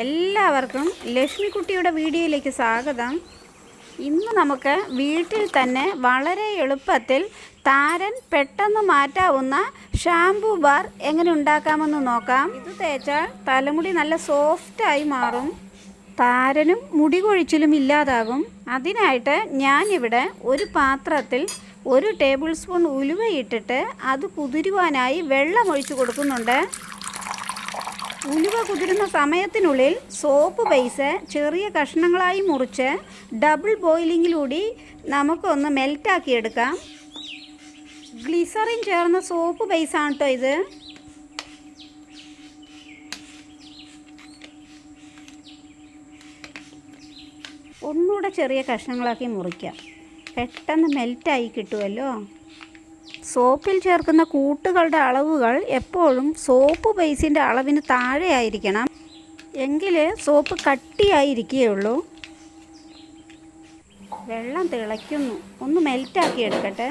എല്ലാവർക്കും ലക്ഷ്മിക്കുട്ടിയുടെ വീഡിയോയിലേക്ക് സ്വാഗതം. ഇന്ന് നമുക്ക് വീട്ടിൽ തന്നെ വളരെ എളുപ്പത്തിൽ താരൻ പെട്ടെന്ന് മാറ്റാവുന്ന ഷാംപൂ ബാർ എങ്ങനെ ഉണ്ടാക്കാമെന്ന് നോക്കാം. ഇത് തേച്ചാൽ തലമുടി നല്ല സോഫ്റ്റായി മാറും. താരനും മുടി കൊഴിച്ചിലും ഇല്ലാതാകും. അതിനായിട്ട് ഞാനിവിടെ ഒരു പാത്രത്തിൽ ഒരു ടേബിൾ സ്പൂൺ ഉലുവയിട്ടിട്ട് അത് കുതിരുവാനായി വെള്ളം കൊടുക്കുന്നുണ്ട്. ഉലുവ കുതിരുന്ന സമയത്തിനുള്ളിൽ സോപ്പ് ബേസ് ചെറിയ കഷ്ണങ്ങളായി മുറിച്ച് ഡബിൾ ബോയിലിങ്ങിലൂടെ നമുക്കൊന്ന് മെൽറ്റാക്കി എടുക്കാം ഗ്ലിസറിൻ ചേർന്ന സോപ്പ് ബേസാണ് കേട്ടോ ഇത്. ഒന്നുകൂടെ ചെറിയ കഷ്ണങ്ങളാക്കി മുറിക്കാം. പെട്ടെന്ന് മെൽറ്റായി കിട്ടുമല്ലോ സോപ്പിൽ ചേർക്കുന്ന കൂട്ടുകളുടെ അളവുകൾ എപ്പോഴും സോപ്പ് ബേസിന്റെ അളവിന് താഴെയായിരിക്കണം. എങ്കിലേ സോപ്പ് കട്ടിയായിരിക്കുകയുള്ളൂ. വെള്ളം തിളയ്ക്കുന്നു. ഒന്ന് മെൽറ്റാക്കി എടുക്കട്ടെ.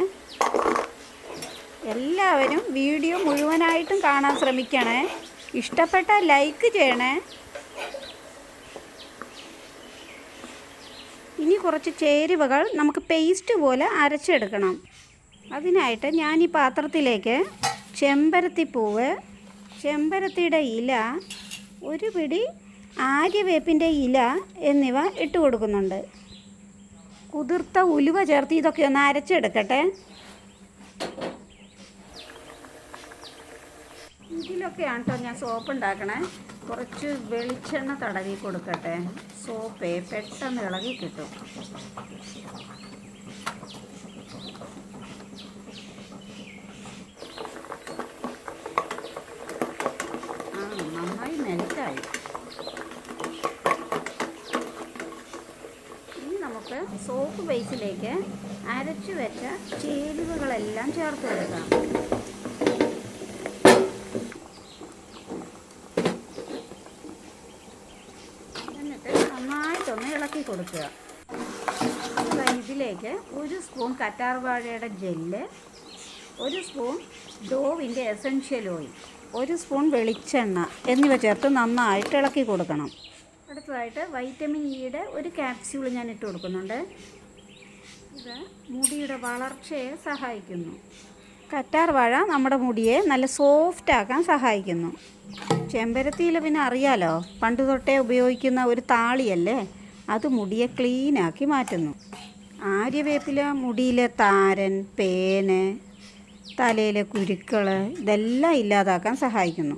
എല്ലാവരും വീഡിയോ മുഴുവനായിട്ടും കാണാൻ ശ്രമിക്കണേ. ഇഷ്ടപ്പെട്ട ലൈക്ക് ചെയ്യണേ. ഇനി കുറച്ച് ചേരുവകൾ നമുക്ക് പേസ്റ്റ് പോലെ അരച്ചെടുക്കണം. അതിനായിട്ട് ഞാൻ ഈ പാത്രത്തിലേക്ക് ചെമ്പരത്തിപ്പൂവ് ചെമ്പരത്തിയുടെ ഇല ഒരു പിടി ആര്യവേപ്പിന്റെ ഇല എന്നിവ ഇട്ട് കൊടുക്കുന്നുണ്ട്. കുതിർത്ത ഉലുവ ചേർത്ത് ഇതൊക്കെ ഒന്ന് അരച്ചെടുക്കട്ടെ. ഇതിലൊക്കെയാണ് കേട്ടോ ഞാൻ സോപ്പ് ഉണ്ടാക്കണേ കുറച്ച് വെളിച്ചെണ്ണ തടവി കൊടുക്കട്ടെ. സോപ്പേ പെട്ടെന്ന് ഇളകി കിട്ടും ആ നന്നായി മെൽറ്റായി ഇനി നമുക്ക് ബേസിലേക്ക് അരച്ചു വെച്ച ചേരുവകളെല്ലാം ചേർത്ത് കൊടുക്കാം. ഇളക്കി കൊടുക്കുക. ഇതിലേക്ക് ഒരു സ്പൂൺ കറ്റാർവാഴയുടെ ജെല്ല് ഒരു സ്പൂൺ ഡോവിന്റെ എസൻഷ്യൽ ഓയിൽ ഒരു സ്പൂൺ വെളിച്ചെണ്ണ എന്നിവ ചേർത്ത് നന്നായിട്ട് ഇളക്കി കൊടുക്കണം. അടുത്തതായിട്ട് വൈറ്റമിൻ ഇയുടെ ഒരു ക്യാപ്സ്യൂൾ ഞാൻ ഇട്ട് കൊടുക്കുന്നുണ്ട്. ഇത് മുടിയുടെ വളർച്ചയെ സഹായിക്കുന്നു. കറ്റാർ വാഴ നമ്മുടെ മുടിയെ നല്ല സോഫ്റ്റ് ആക്കാൻ സഹായിക്കുന്നു. ചെമ്പരത്തിയിൽ പിന്നെ അറിയാലോ? പണ്ട് തൊട്ടേ ഉപയോഗിക്കുന്ന ഒരു താളിയല്ലേ? അത് മുടിയെ ക്ലീനാക്കി മാറ്റുന്നു. ആര്യവേപ്പില മുടിയിലെ താരൻ പേന് തലയിലെ കുരുക്കൾ ഇതെല്ലാം ഇല്ലാതാക്കാൻ സഹായിക്കുന്നു.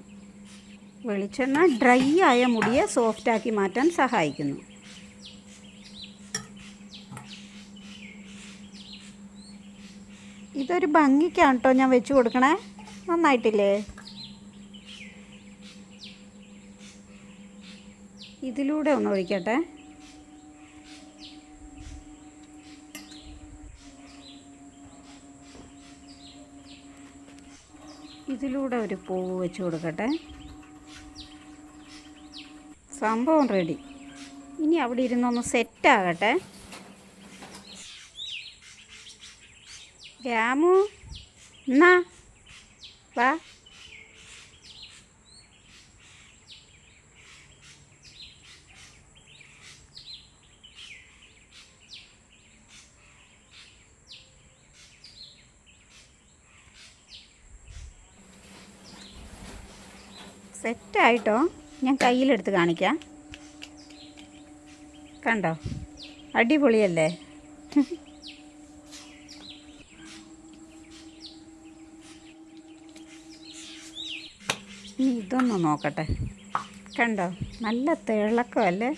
വെളിച്ചെണ്ണ ഡ്രൈ ആയ മുടിയെ സോഫ്റ്റാക്കി മാറ്റാൻ സഹായിക്കുന്നു. ഇതൊരു ഭംഗിക്കാണ് കേട്ടോ ഞാൻ വെച്ച് കൊടുക്കണേ. നന്നായിട്ടില്ലേ? ഇതിലൂടെ ഒന്ന് ഒഴിക്കട്ടെ. ഇതിലൂടെ ഒരു പൂവ് വെച്ച് കൊടുക്കട്ടെ. സംഭവം റെഡി. ഇനി അവിടെ ഇരുന്നൊന്ന് സെറ്റാകട്ടെ. രാമു എന്നാ വാ സെറ്റായിട്ടോ? ഞാൻ കയ്യിലെടുത്ത് കാണിക്കാം. കണ്ടോ? അടിപൊളിയല്ലേ? ഇനി ഇതൊന്ന് നോക്കട്ടെ. കണ്ടോ? നല്ല തിളക്കമല്ലേ?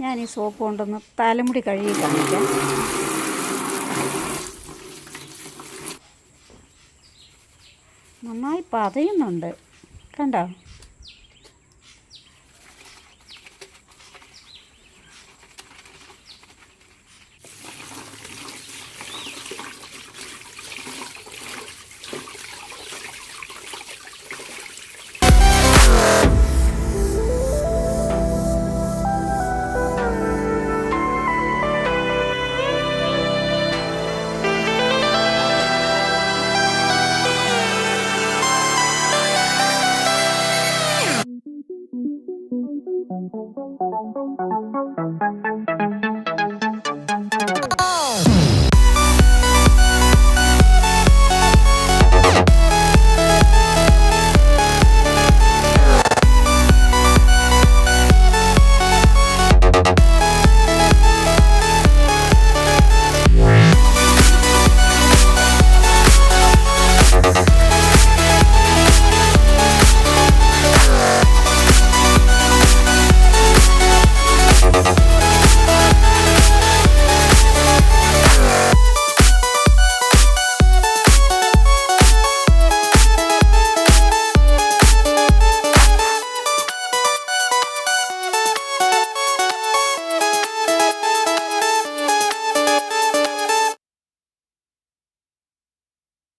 ഞാൻ ഈ സോപ്പ് കൊണ്ടൊന്ന് തലമുടി കഴുകി കാണിക്കാം. നന്നായി പതയുന്നുണ്ട്. കണ്ടോ?